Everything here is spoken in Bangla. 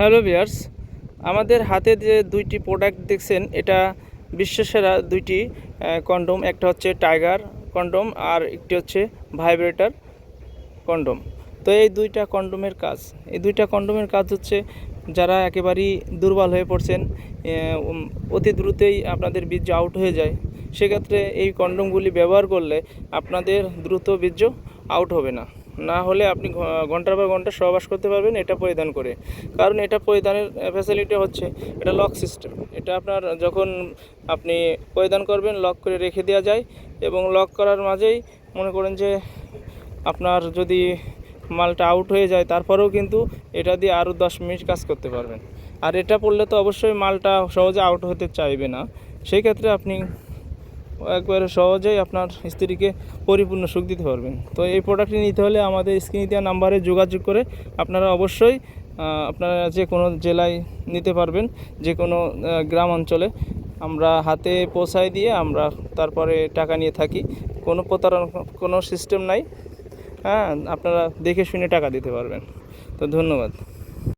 হ্যালো বিয়ার্স আমাদের হাতে যে দুইটি প্রোডাক্ট দেখছেন, এটা বিশ্বসেরা দুইটি কন্ডোম একটা হচ্ছে টাইগার কন্ডোম আর একটি হচ্ছে ভাইব্রেটার কন্ডোম তো এই দুইটা কন্ডোমের কাজ, এই দুইটা কন্ডোমের কাজ হচ্ছে যারা একেবারেই দুর্বল হয়ে পড়ছেন অতি দ্রুতই আপনাদের বীর্য আউট হয়ে যায়। সেক্ষেত্রে এই কন্ডোমগুলি ব্যবহার করলে আপনাদের দ্রুত বীর্য আউট হবে না। না হলে আপনি ঘণ্টার পর ঘণ্টা সহবাস করতে পারবেন, এটা পরিধান করে। কারণ এটা পরিধানের ফ্যাসিলিটি হচ্ছে, এটা লক সিস্টেম এটা আপনার যখন আপনি পরিধান করবেন লক করে রেখে দেওয়া যায় এবং লক করার মাঝেই মনে করেন যে আপনার যদি মালটা আউট হয়ে যায়, তারপরেও কিন্তু এটা দিয়ে আরও দশ মিনিট কাজ করতে পারবেন। আর এটা পড়লে তো অবশ্যই মালটা সহজে আউট হতে চাইবে না। সেই ক্ষেত্রে আপনি একবারে সহজেই আপনার স্ত্রীকে পরিপূর্ণ সুখ দিতে পারবেন। তো এই প্রোডাক্টটি নিতে হলে আমাদের স্ক্রিনে দেওয়া নাম্বারে যোগাযোগ করে আপনারা অবশ্যই আপনারা যে কোনো জেলায় নিতে পারবেন, যে কোনো গ্রাম অঞ্চলে। আমরা হাতে পৌঁছায় দিয়ে আমরা তারপরে টাকা নিয়ে থাকি। কোনো প্রতারণা, কোনো সিস্টেম নাই। হ্যাঁ আপনারা দেখে শুনে টাকা দিতে পারবেন। তো ধন্যবাদ।